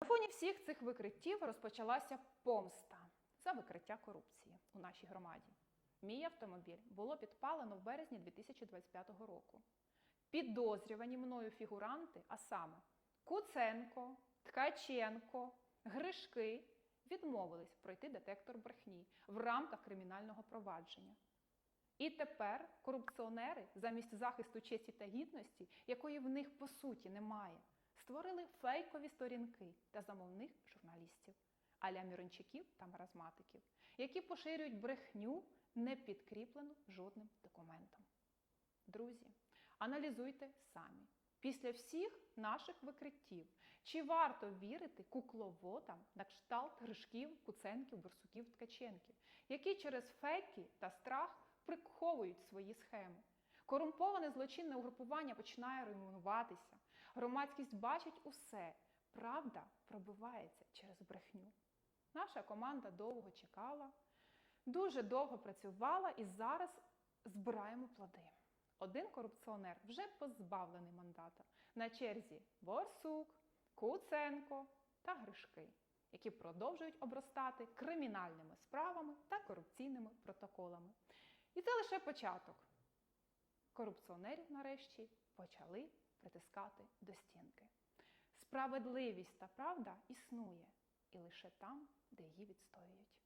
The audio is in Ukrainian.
На фоні всіх цих викриттів розпочалася помста за викриття корупції у нашій громаді. Мій автомобіль було підпалено в березні 2025 року. Підозрювані мною фігуранти, а саме Куценко, Ткаченко, Гришки, відмовились пройти детектор брехні в рамках кримінального провадження. І тепер корупціонери, замість захисту честі та гідності, якої в них по суті немає, створили фейкові сторінки та замовних журналістів, аля Мірончиків та маразматиків, які поширюють брехню, не підкріплену жодним документом. Друзі, аналізуйте самі. Після всіх наших викриттів, чи варто вірити кукловодам на кшталт Гришків, Куценків, Борсуків, Ткаченків, які через фейки та страх приховують свої схеми. Корумповане злочинне угрупування починає руйнуватися. Громадськість бачить усе. Правда пробивається через брехню. Наша команда довго чекала, дуже довго працювала і зараз збираємо плоди. Один корупціонер вже позбавлений мандата. На черзі Борсук, Куценко та Гришки, які продовжують обростати кримінальними справами та корупційними протоколами. І це лише початок. Корупціонерів нарешті почали притискати до стінки. Справедливість та правда існує і лише там, де її відстоюють.